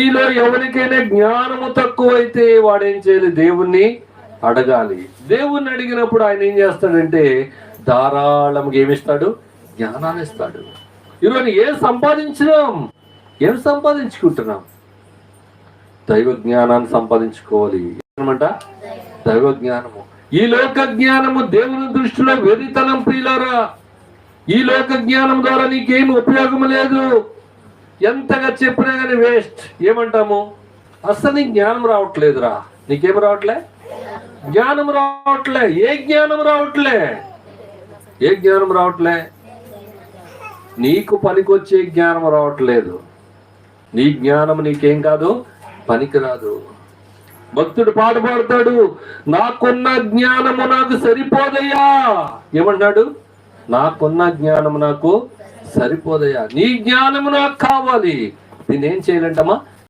మీలో ఎవరికైనా జ్ఞానము తక్కువైతే వాడేం చేయాలి? దేవుణ్ణి అడగాలి. దేవుణ్ణి అడిగినప్పుడు ఆయన ఏం చేస్తాడంటే ధారాళంగా ఏమిస్తాడు జ్ఞానాన్ని ఇస్తాడు. ఈరోజు ఏం సంపాదించినాం? ఏం సంపాదించుకుంటున్నాం? దైవ జ్ఞానాన్ని సంపాదించుకోవాలి. ఏమంట దైవ జ్ఞానము. ఈ లోక జ్ఞానము దేవుని దృష్టిలో వెరితనం ప్రియులారా. ఈ లోక జ్ఞానం ద్వారా నీకేం ఉపయోగం లేదు? ఎంతగా చెప్పినా కానీ వేస్ట్. ఏమంటాము? అసలు నీకు జ్ఞానం రావట్లేదురా. నీకేం రావట్లే? జ్ఞానం రావట్లే. ఏ జ్ఞానం రావట్లే? ఏ జ్ఞానం రావట్లే? నీకు పనికొచ్చే జ్ఞానం రావట్లేదు. నీ జ్ఞానం నీకేం కాదు? పనికిరాదు. భక్తుడు పాట పాడతాడు. నాకున్న జ్ఞానము నాకు సరిపోదయ్యా. ఏమన్నాడు నాకున్న జ్ఞానము నాకు సరిపోదయ్యా. నీ జ్ఞానము నాకు కావాలి. దీన్ని ఏం చేయాలంటమ్మా?